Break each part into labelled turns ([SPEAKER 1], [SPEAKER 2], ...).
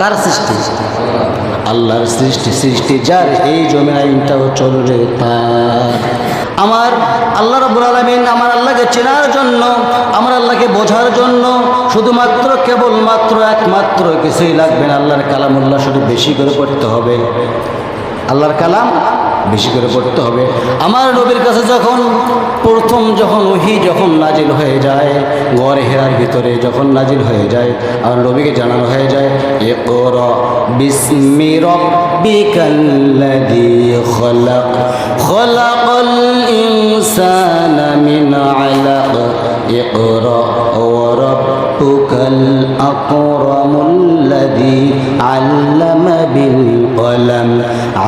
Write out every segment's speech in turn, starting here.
[SPEAKER 1] কার সৃষ্টি? আল্লাহর সৃষ্টি সৃষ্টি যার। এই জমিন আইনটাও চলবে তার আমার আল্লাহ রব্বুল আলমিন আমার আল্লাহকে চেনার জন্য, আমার আল্লাহকে বোঝার জন্য শুধুমাত্র কেবলমাত্র একমাত্র কিছুই লাগবে না। আল্লাহর কালাম উল্লাহ শুধু বেশি করে পড়তে হবে। আল্লাহর কালাম বেশি করে পড়তে হবে। আমার নবীর কাছে যখন প্রথম যখন ওহি যখন নাজিল হয়ে যায় গড় হেরার ভিতরে যখন নাজিল হয়ে যায়, আমার নবীকে জানানো হয়ে যায় খলাক আকরামুল্লাযী আল্লামা বিল কলম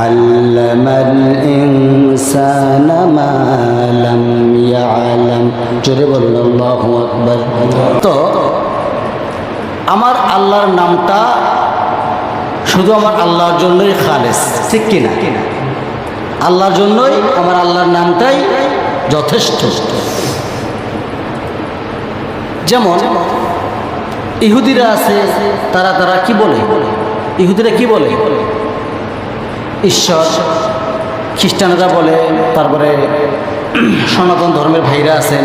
[SPEAKER 1] আল্লামাল ইনসানা মা লাম ইয়ালাম জোরে বলুন আল্লাহু আকবার। তো আমার আল্লাহর নামটা শুধু আমার আল্লাহর জন্যই খালেস, ঠিক কিনা আল্লাহর জন্যই আমার আল্লাহর নামটাই যথেষ্ট। যেমন ইহুদিরা আছে, তারা তারা কি বলে? ইহুদিরা কি বলে? ঈশ্বর, খ্রিস্টানরা বলে, তারপরে সনাতন ধর্মের ভাইরা আছেন,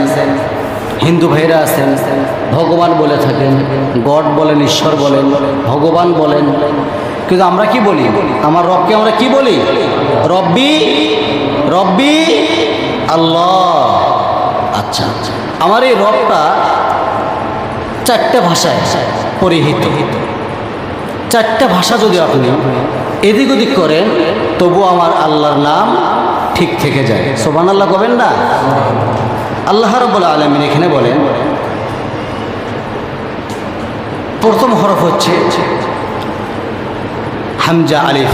[SPEAKER 1] হিন্দু ভাইরা আছেন, ভগবান বলে থাকেন, গড বলেন, ঈশ্বর বলেন, ভগবান বলেন। কিন্তু আমরা কি বলি? আমার রবকে আমরা কি বলি? রব্বি রব্বি আল্লাহ। আচ্ছা আমার এই রবটা চারটে ভাষায় পরিহিত। চারটা ভাষা যদি আপনি এদিক ওদিক করেন, তবু আমার আল্লাহর নাম ঠিক থেকে যায়। সোবান আল্লাহ কবেন না? আল্লাহ রব্বুল আলমিন এখানে বলেন, প্রথম হরফ হচ্ছে হামজা আলিফ।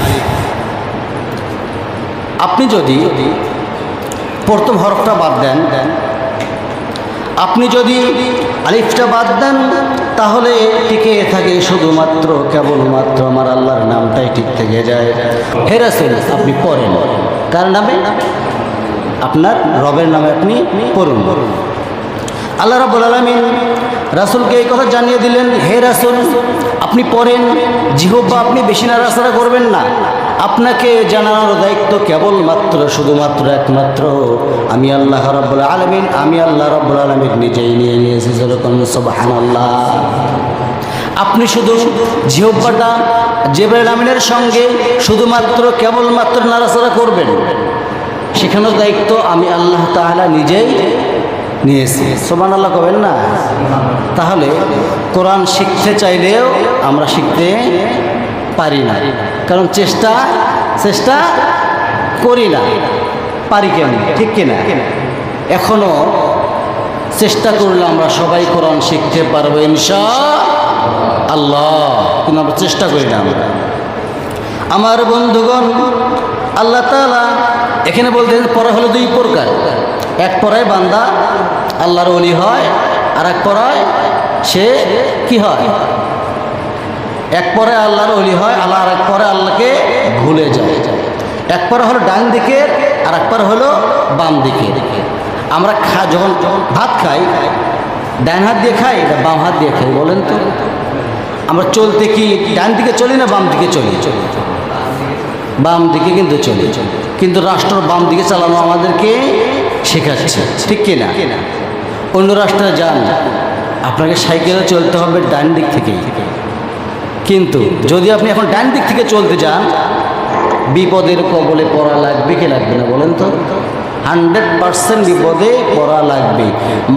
[SPEAKER 1] আপনি যদি প্রথম হরফটা বাদ দেন, আপনি যদি আলিফটা বাদ দেন, তাহলে টিকে থাকে শুধুমাত্র, কেবলমাত্র আমার আল্লাহর নামটাই ঠিক থেকে যায়। হেরাসেন আপনি পড়েন। কার নামে? আপনার রবের নামে আপনি পড়ুন। আল্লাহ রাবুল আলমিন রাসুলকে এই কথা জানিয়ে দিলেন, হে রাসুল, আপনি পড়েন জিহব্বা আপনি বেশি নাড়াচাড়া করবেন না। আপনাকে জানানোর দায়িত্ব কেবলমাত্র, শুধুমাত্র একমাত্র আমি আল্লাহ রব্বুল আলমিন, আমি আল্লাহ রব্বুল আলমিন নিজেই নিয়ে নিয়েছি যেরকম সোবাহান আল্লাহ আপনি শুধু জিহব্বাটা জেবরাইল আমিনের সঙ্গে শুধুমাত্র কেবলমাত্র নাড়াচাড়া করবেন। শেখানোর দায়িত্ব আমি আল্লাহ তাহলা নিজেই নিয়েছি। সোমান আল্লাহ কবেন না? তাহলে কোরআন শিখতে চাইলেও আমরা শিখতে পারি না। কারণ চেষ্টা চেষ্টা করি না। পারি কেন? ঠিক কিনা? এখনও চেষ্টা করলে আমরা সবাই কোরআন শিখতে পারব ইনশা আল্লাহ কিন্তু আমরা চেষ্টা করি না আমরা। আমার বন্ধুগণ, আল্লাহ তালা এখানে বলতেন পড়া হলো দুই প্রকার। এক পড়ায় বান্দা আল্লাহর অলি হয় আর এক পড়ায় সে কি হয়? এক পরে আল্লাহর অলি হয়, আল্লাহ আর এক পরে আল্লাহকে ভুলে যায়। এক পরে হলো ডান দিকের আর এক পরে হলো বাম দিকের আমরা খা যখন যখন ভাত খাই, ডান হাত দিয়ে খাই না বাম হাত দিয়ে খাই, বলেন তো? আমরা চলতে কি ডান দিকে চলি না বাম দিকে চলি চলি? বাম দিকে কিন্তু চলি। কিন্তু রাষ্ট্র বাম দিকে চালানো আমাদেরকে শেখাচ্ছে, ঠিক কিনা? অন্য রাষ্ট্রে যান, আপনাকে সাইকেলে চলতে হবে ডান দিক থেকেই। কিন্তু যদি আপনি এখন ডান দিক থেকে চলতে যান, বিপদের কবলে পড়া লাগবে কি লাগবে না বলেন তো? হান্ড্রেড পার্সেন্ট বিপদে পড়া লাগবে।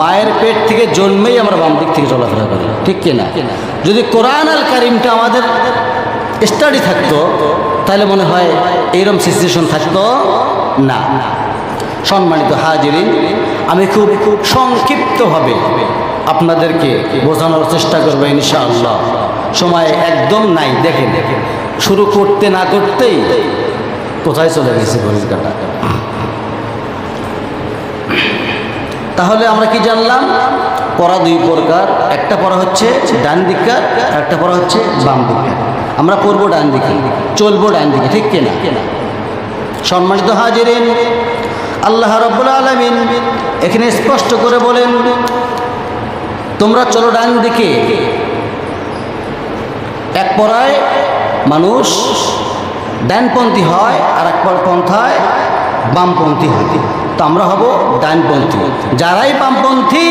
[SPEAKER 1] মায়ের পেট থেকে জন্মেই আমরা বাম দিক থেকে চলাফেরা করি, ঠিক কিনা যদি কোরআন আল কারিমটা আমাদের স্টাডি থাকতো, তাহলে মনে হয় এইরকম সিচুয়েশন থাকতো না। সম্মানিত হাজিরিন, আমি খুব খুব সংক্ষিপ্তভাবে আপনাদেরকে বোঝানোর চেষ্টা করব ইনশাআল্লাহ। সময় একদম নাই, দেখেন। শুরু করতে না করতেই কোথায় চলে গেছে ঘড়ির কাটা তাহলে আমরা কি জানলাম? পড়া দুই প্রকার, একটা পড়া হচ্ছে ডান দিককার একটা পড়া হচ্ছে বাম দিককার আমরা পড়ব ডান দিকে, চলবো ডান দিকে, ঠিক কিনা? সম্মানিত হাজিরিন আল্লাহ রব্বুল আলমিন এখানে স্পষ্ট করে বলেন, তোমরা চলো ডান দিকে। এক পড়ায় মানুষ ডানপন্থী হয় আর এক পন্থায় বামপন্থী হয়। তো আমরা হব ডানপন্থী। যারাই বামপন্থী,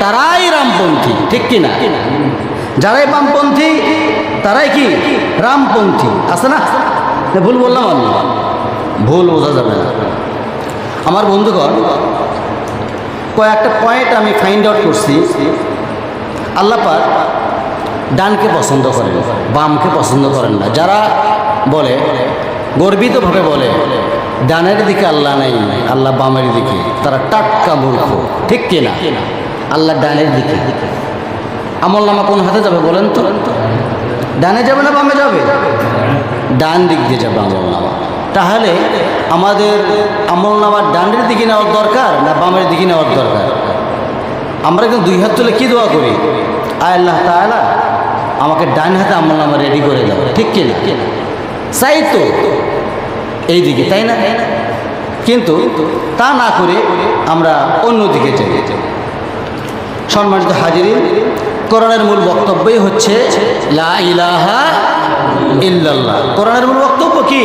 [SPEAKER 1] তারাই রামপন্থী, ঠিক কি না যারাই বামপন্থী, তারাই কি? রামপন্থী। আছে না, ভুল বললাম আমি। ভুল বোঝা যাবে না। আমার বন্ধুগণ, কয়েকটা পয়েন্ট আমি ফাইন্ড আউট করছি। আল্লাপাক ডানকে পছন্দ করেন, বামকে পছন্দ করেন না। যারা বলে, গর্বিতভাবে বলে, ডানের দিকে আল্লাহ নেই, আল্লাহ বামের দিকে, তারা টাটকা মূর্খ, ঠিক কিনা? আল্লাহ ডানের দিকে। আমল নামা কোন হাতে যাবে বলেন তো? ডানে যাবে না বামে যাবে? ডান দিক দিয়ে যাবে আমল নামা। তাহলে আমাদের আমল নামার ডানের দিকে নেওয়ার দরকার না বামের দিকে নেওয়ার দরকার? আমরা কিন্তু দুই হাত তুলে কী দোয়া করি? আয় আল্লাহ তাআলা, আমাকে ডান হাতে আমল নামা রেডি করে দাও, ঠিক কি না? চাই তো এই দিকে তাই না? কিন্তু তা না করে আমরা অন্যদিকে যাই। সম্মানিত হাজিরিন, কোরআনের মূল বক্তব্যই হচ্ছে, লা ইলাহা ইল্লাল্লাহ। কোরআনের মূল বক্তব্য কি?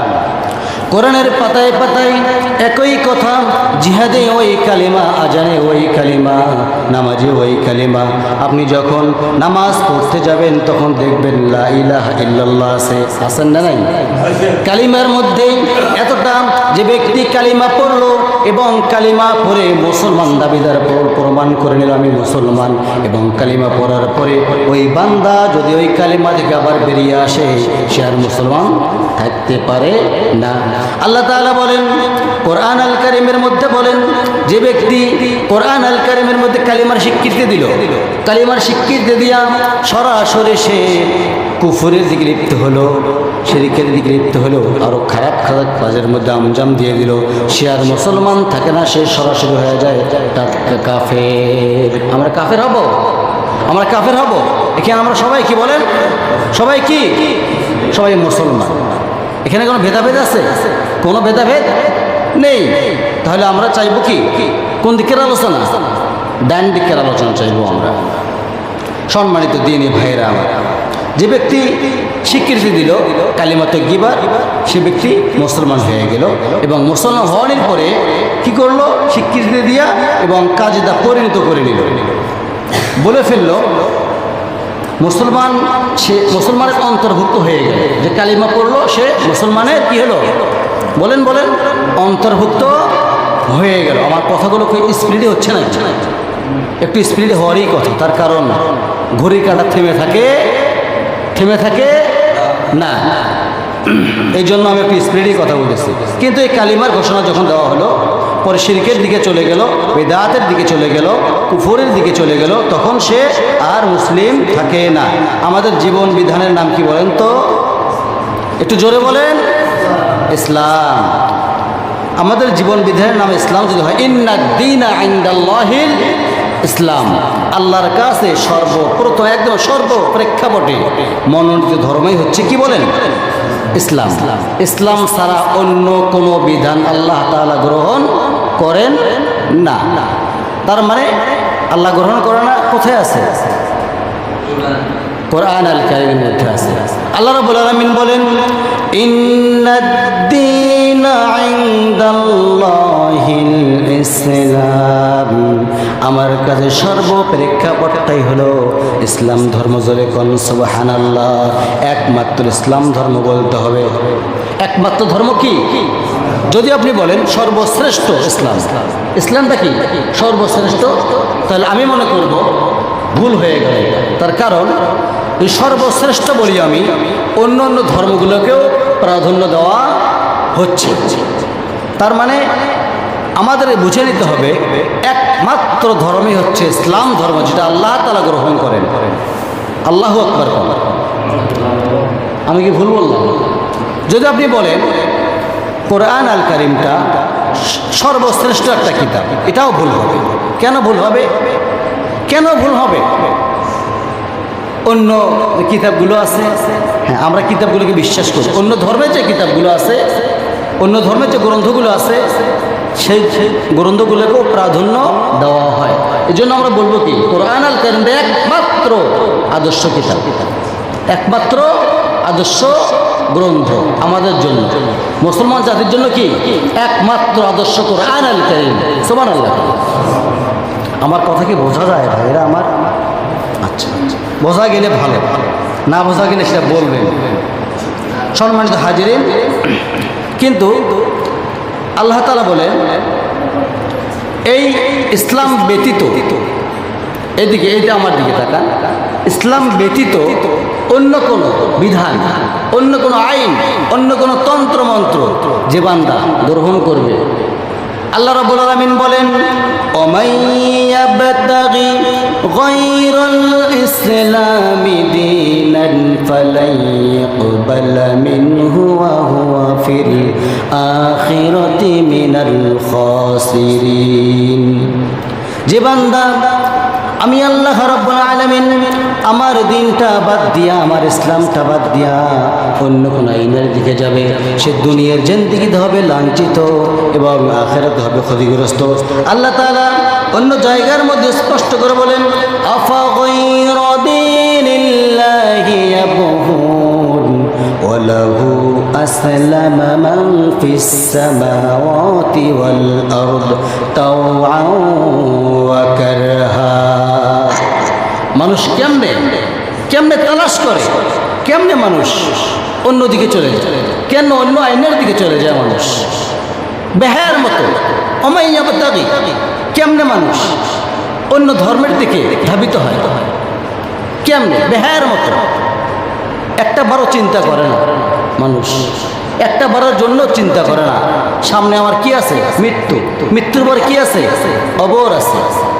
[SPEAKER 1] কোরআনের পাতায় পাতায় একই কথা, জিহাদে ওই কালিমা, আজানে ওই কালিমা, নামাজে ওই কালিমা। আপনি যখন নামাজ পড়তে যাবেন, তখন দেখবেন লা ইলাহা ইল্লাল্লাহ আছে। আছেন না নাই? কালিমার মধ্যে এতটা যে ব্যক্তি কালিমা পড়ল এবং কালিমা পড়ে মুসলমান দাবিদার পর প্রমাণ করে নিল, আমি মুসলমান। এবং কালিমা পড়ার পরে ওই বান্দা যদি ওই কালিমা থেকে আবার বেরিয়ে আসে, সে আর মুসলমান থাকতে পারে না। আল্লাহ তাআলা বলেন, কোরআন আল কারিমের মধ্যে বলেন, যে ব্যক্তি কোরআন আল কারিমের মধ্যে কালিমার স্বীকৃতি দিল, কালিমার স্বীকৃতি দিয়া সরাসরি সে কুফুরের দিকে লিপ্ত হলো, শিরিকের দিকে লিপ্ত হলো আরও খারাপ খারাপ কাজের মধ্যে আমজাম দিয়ে দিল। সে আর মুসলমান থাকে না, সে সরাসরি হয়ে যায় টাটকা কাফের। আমরা কাফের হব? আমরা কাফের হব? এখানে আমরা সবাই কি বলেন? সবাই কি? সবাই মুসলমান। এখানে কোনো ভেদাভেদ আছে? কোনো ভেদাভেদ নেই। তাহলে আমরা চাইব কি? কোন দিকের আলোচনা? ডান দিকের আলোচনা চাইব আমরা। সম্মানিত দিনী ভাইরা আমার যে ব্যক্তি স্বীকৃতি দিল কালিমাতে গিবার সে ব্যক্তি মুসলমান হয়ে গেল এবং মুসলমান হওয়ার পরে কি করল? স্বীকৃতি দিয়া এবং কাজে তা পরিণত করে নিল। বলে ফেলল মুসলমান, সে মুসলমানের অন্তর্ভুক্ত হয়ে গেল। যে কালিমা পড়ল, সে মুসলমানের কী হলো? বলেন বলেন, অন্তর্ভুক্ত হয়ে গেল। আমার কথাগুলো খুব স্পিডে হচ্ছে না? একটু স্পিডে হওয়ারই কথা। তার কারণ ঘড়ি কাটা থেমে থাকে থেমে থাকে না। এই জন্য আমি একটু স্পিডেই কথা বলেছি কিন্তু এই কালিমার ঘোষণা যখন দেওয়া হলো, পরে শিরকের দিকে চলে গেল, বেদাতের দিকে চলে গেল, কুফরের দিকে চলে গেল, তখন সে আর মুসলিম থাকে না। আমাদের জীবন বিধানের নাম কি বলেন তো? একটু জোরে বলেন। ইসলাম। আমাদের জীবন বিধানের নাম ইসলাম যদি হয় ইন্নাদ্দিন আইন্দাল্লাহিল ইসলাম। আল্লাহর কাছে সর্বপ্রথম, একদম সর্বপ্রেক্ষাপটে মনোনীত ধর্মই হচ্ছে কি বলেন? ইসলাম। ইসলাম ছাড়া অন্য কোনো বিধান আল্লাহ তালা গ্রহণ করেন না। তার মানে আল্লাহ গ্রহণ করে না, কোথায় আছে? কোরআন আল কারিমের মধ্যে আছে। আল্লাহ রবুল আলমিন বলেন, ইন্নাদ্দিন আমার কাছে সর্বপ্রেক্ষাপটটাই হলো ইসলাম ধর্ম জোরে কোন, সুবহানাল্লাহ। একমাত্র ইসলাম ধর্ম বলতে হবে। একমাত্র ধর্ম কি? যদি আপনি বলেন সর্বশ্রেষ্ঠ ইসলাম। ইসলামটা কি? সর্বশ্রেষ্ঠ? তাহলে আমি মনে করব ভুল হয়ে গেল। তার কারণ সর্বশ্রেষ্ঠ বলি আমি অন্য অন্য ধর্মগুলোকেও প্রাধান্য দেওয়া হচ্ছে। তার মানে আমাদের বুঝে নিতে হবে, একমাত্র ধর্মই হচ্ছে ইসলাম ধর্ম যেটা আল্লাহ তালা গ্রহণ করেন। আল্লাহ আকবর আমি কি ভুল বললাম? যদি আপনি বলেন, কোরআন আল করিমটা সর্বশ্রেষ্ঠ একটা কিতাব, এটাও ভুল হবে। কেন ভুল হবে? কেন ভুল হবে? অন্য কিতাবগুলো আছে। হ্যাঁ আমরা কিতাবগুলোকে বিশ্বাস করি। অন্য ধর্মের যে কিতাবগুলো আছে অন্য ধর্মের যে গ্রন্থগুলো আছে, সেই গ্রন্থগুলোকেও প্রাধান্য দেওয়া হয়। এই জন্য আমরা বলব কি, কোরআন আল কারিম একমাত্র আদর্শ কিতাব। একমাত্র আদর্শ গ্রন্থ আমাদের জন্য। মুসলমান জাতির জন্য কি? একমাত্র আদর্শ কোরআন আল কারিম। সোমান আল্লাহ আমার কথা কি বোঝা যায় ভাইরা আমার? আচ্ছা আচ্ছা। বোঝা গেলে ভালো। না বোঝা গেলে সেটা বলবেন। সম্মানিত হাজিরিন কিন্তু আল্লাহ তালা বলেন, এই ইসলাম ব্যতীত এদিকে এইটা আমার দিকে টাকা ইসলাম ব্যতীত অন্য কোনো বিধান, অন্য কোনো আইন, অন্য কোনো তন্ত্রমন্ত্র যে বান্দা গ্রহণ করবে আল্লাহ রাবুল আলমিন বলেন ওমাইয়াবতাগি গায়রাল ইসলামি দীনান ফালাই মিনহু ওয়া হুয়া ফিল আখিরাতি মিনাল খাসিরিন. যে বান্দা আমি আল্লাহ রাব্বুল আলামিন আমার দিনটা বাদ দিয়া আমার ইসলামটা বাদ দিয়া অন্য কোন আইনের দিকে যাবে সে দুনিয়ার জিন্দিগিতে হবে লাঞ্ছিত এবং আখেরাত হবে ক্ষতিগ্রস্ত আল্লাহ তাআলা অন্য জায়গার মধ্যে স্পষ্ট করে বলেন আফা গায়রা দীনিল্লাহি ইয়াবহুন وله أسلم من في السماوات والأرض طوعا وكرها মানুষ কেমনে কেমনে তালাশ করে, কেমনে মানুষ অন্যদিকে চলে যায়? কেন অন্য আইনের দিকে চলে যায় মানুষ? বেহার মতো অমাইয়াবতাগি কেমনে মানুষ অন্য ধর্মের দিকে ধাবিত হয়? কেমনে? বেহার মতো। একটা বারও চিন্তা করে না মানুষ। একটা বারের জন্য চিন্তা করে না। সামনে আমার কি আছে? মৃত্যু। মৃত্যুর পর কি আছে? অবর আছে।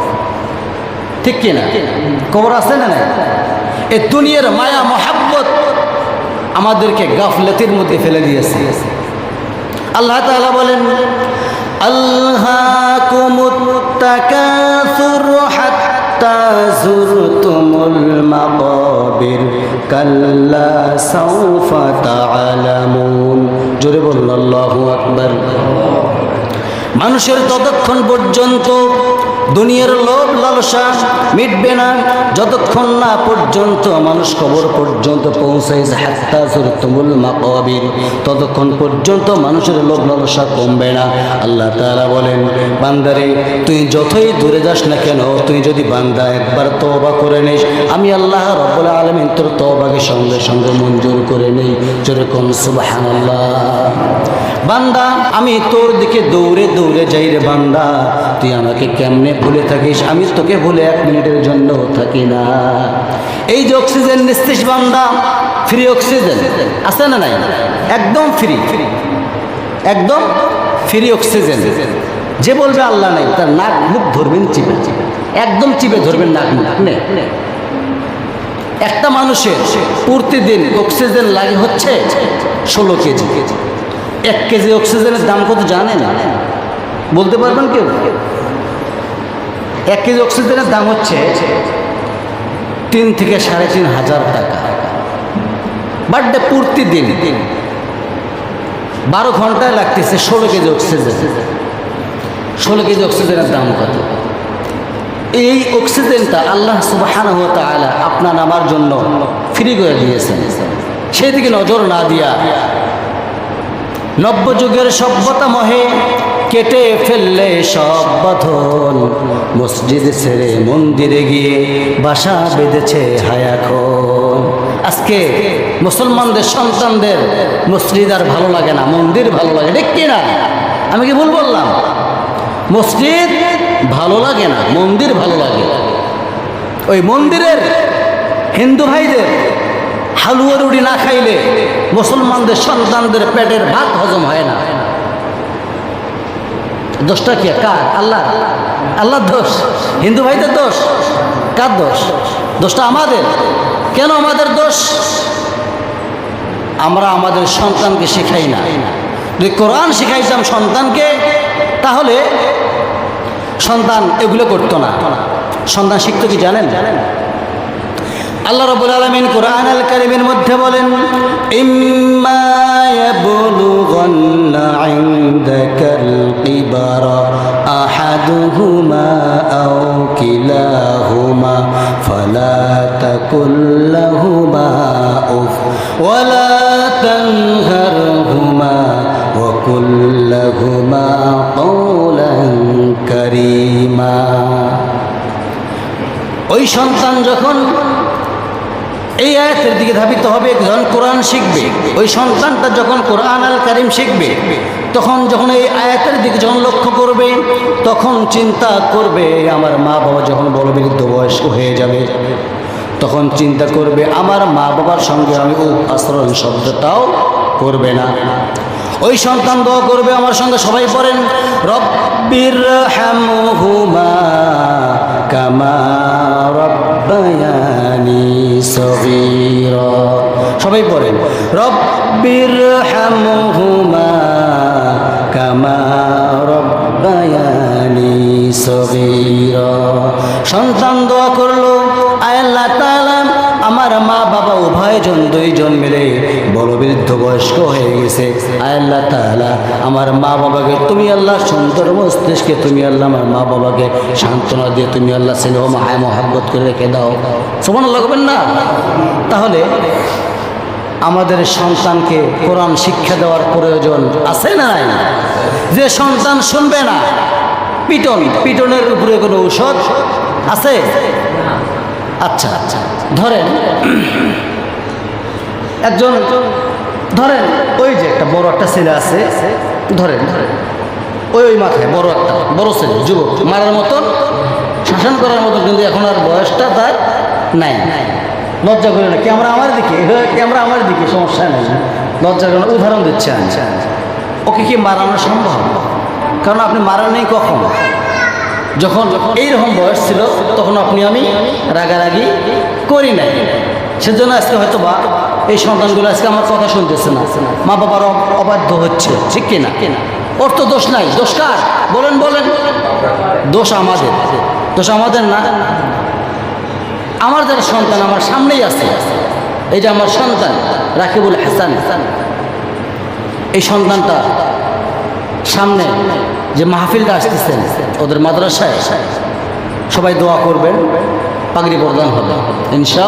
[SPEAKER 1] ঠিক কিনা? কবর আছে না এ দুনিয়ার মায়া, মহাব্বত আমাদেরকে গাফলতির মধ্যে ফেলে দিয়েছে। আল্লাহ তাআলা বলেন আল্লাহ সাউফা জোরে মানুষের ততক্ষণ পর্যন্ত দুনিয়ার লোভ, লালসা মিটবে না। যতক্ষণ না পর্যন্ত, মানুষ কবর পর্যন্ত পৌঁছাইছে হাত্তা তুমুল মাকাবির ততক্ষণ পর্যন্ত মানুষের লোভ, লালসা কমবে না। আল্লাহ তাআলা বলেন, বান্দারে, তুই যতই দূরে যাস না কেন, তুই যদি বান্দা একবার তওবা করে নিস, আমি আল্লাহ রব্বুল আলামিন তোর তওবাকে সঙ্গে সঙ্গে মঞ্জুর করে নেই। যেরকম, সুবহানাল্লাহ। বান্দা, আমি তোর দিকে দৌড়ে দৌড়ে যাই রে বান্দা। তুই আমাকে কেমনে ভুলে থাকিস? আমি তোকে ভুলে এক মিনিটের জন্য থাকি না। এই যে অক্সিজেন নিস্তিস বান্দা ফ্রি অক্সিজেন, আছে না নাই? একদম ফ্রি একদম ফ্রি অক্সিজেন। যে বলবে আল্লাহ নাই, তার নাক মুখ ধরবেন চিপে চিপে। একদম চিপে ধরবেন নাক মুখ, নে। একটা মানুষের প্রতিদিন অক্সিজেন লাগে হচ্ছে ষোলো কেজি। এক কেজি অক্সিজেনের দাম কত জানেন? বলতে পারবেন কেউ? এক কেজি অক্সিজেনের দাম হচ্ছে তিন থেকে সাড়ে তিন হাজার টাকা। বার্থডে প্রতিদিন বারো ঘন্টায় লাগতেছে ষোলো কেজি অক্সিজেন। ষোলো কেজি অক্সিজেনের দাম কত? এই অক্সিজেনটা আল্লাহ তাআলা আপনার আমার জন্য ফ্রি করে দিয়েছেন। সেদিকে নজর না দিয়া নব্য যুগের সভ্যতা মহে কেটে ফেললে সব বাঁধন। মসজিদ ছেড়ে মন্দিরে গিয়ে বাসা বেঁধেছে হায়াখন। আজকে মুসলমানদের, সন্তানদের মসজিদ আর ভালো লাগে না, মন্দির ভালো লাগে, ঠিক কি না আমি কি ভুল বললাম? মসজিদ ভালো লাগে না, মন্দির ভালো লাগে। ওই মন্দিরের হিন্দু ভাইদের হালুয়া রুটি না খাইলে মুসলমানদের, সন্তানদের পেটের ভাত হজম হয় না। দোষটা কি? কার? আল্লাহ আল্লাহর দোষ। হিন্দু ভাইদের দোষ? কার দোষ? দোষটা আমাদের। কেন আমাদের দোষ? আমরা আমাদের সন্তানকে শেখাই না। যদি কোরআন শেখাইতাম সন্তানকে, তাহলে সন্তান এগুলো করতো না। সন্তান শিখতো কি জানেন জানেন? আল্লাহ রাব্বুল আলামিন কোরআন আল কারীমের মধ্যে বলেন ইম্মা ইয়াবলুগান্না ইনদাকাল কিবারা আহাদুহুমা আও কিলাহুমা ফালা তাকুল লাহুমা উফ ওয়ালা তানহারহুমা وقل لهما قولا كريما ওই সন্তান যখন এই আয়াতের দিকে ধাবিত হবে যখন কোরআন শিখবে। ওই সন্তানটা যখন কোরআন আল কারিম শিখবে, তখন যখন এই আয়াতের দিকে যখন লক্ষ্য করবে, তখন চিন্তা করবে, আমার মা বাবা যখন বড় বৃদ্ধ বয়স্ক হয়ে যাবে। তখন চিন্তা করবে, আমার মা বাবার সঙ্গে আমি আশ্রয় শব্দটাও করবে না। ওই সন্তান দোয়া করবে, আমার সঙ্গে সবাই পড়েন। রব্বির হামহুমা কামা রব্বায়ানি সগীরা। সবাই পড়েন। রব্বির হামহুমা কামা রব্বায়ানি সগীরা। সন্তান দোয়া করল আল্লাহ তাআলা, আমার মা বাবা উভয়জন, দুইজন মিলে বড় বৃদ্ধ বয়স্ক হয়ে গেছে। আয় আল্লাহ তাআলা, আমার মা বাবাকে, তুমি আল্লাহ সুন্দর মস্তিষ্কে, তুমি আল্লাহ আমার মা বাবাকে সান্ত্বনা দিয়ে, তুমি আল্লাহ স্নেহ, মায়, মহাব্বত করে রেখে দাও। সমান লাগবেন না? তাহলে আমাদের সন্তানকে কোরআন শিক্ষা দেওয়ার প্রয়োজন আছে না নাই? যে সন্তান শুনবে না, পিটন, পিটনের উপরে কোনো ঔষধ আছে? আচ্ছা আচ্ছা ধরেন, একজন ধরেন, ওই যে একটা বড় একটা ছেলে আছে, ধরেন ধরেন ওই ওই মাথায় বড় একটা, বড় ছেলে, যুবক, মারার মতন, শাসন করার মতন, কিন্তু এখন আর বয়সটা তার নাই। লজ্জা করে না ক্যামেরা আমার দিকে? ক্যামেরা আমার দিকে? সমস্যা নেই। লজ্জা করে উদাহরণ দিচ্ছে আমি। ওকে কি মারানো সম্ভব? কারণ আপনি মারান নেই কখন? যখন এইরকম বয়স ছিল, তখন আপনি আমি রাগারাগি করি নাই। সেজন্য আজকে হয়তো বা এই সন্তানগুলো আজকে আমার কথা শুনতেছে না। মা বাবার অবাধ্য হচ্ছে। ঠিক কিনা? ওর তো দোষ নাই। দোষ কার? বলেন বলেন। দোষ আমাদের। দোষ আমাদের না? আমার যারা সন্তান, আমার সামনেই আছে। এই যে আমার সন্তান, রাকিবুল হাসান। এই সন্তানটা সামনে যে মাহফিলটা আসতেছেন ওদের মাদ্রাসায় সবাই দোয়া করবেন, পাগড়ি প্রদান হবে। ইনশা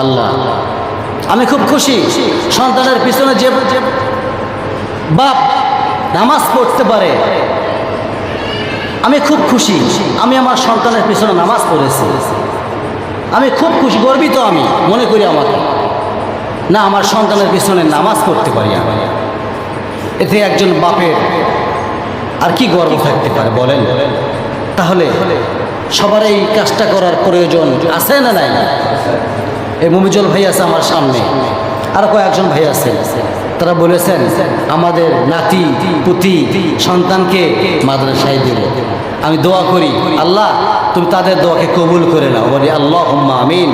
[SPEAKER 1] আল্লাহ আমি খুব খুশি সন্তানের পিছনে যে বাপ নামাজ পড়তে পারে, আমি খুব খুশি আমি আমার সন্তানের পিছনে নামাজ পড়েছি। আমি খুব খুশি, গর্বিত আমি, মনে করি আমাকে। না, আমার সন্তানের পিছনে নামাজ পড়তে পারি আমি। এতে একজন বাপের আর কি গর্ব থাকতে পারে বলেন? তাহলে সবার এই কাজটা করার প্রয়োজন আছে না নাই? এই মমিজল ভাই আছে আমার সামনে। আর কয়েকজন ভাই আছে। তারা বলেছেন, আমাদের নাতি, পুতি, সন্তানকে মাদ্রাসায় দেব। আমি দোয়া করি, আল্লাহ, তুমি তাদের দোয়াকে কবুল করে নাও। বলি আল্লাহ আমিন।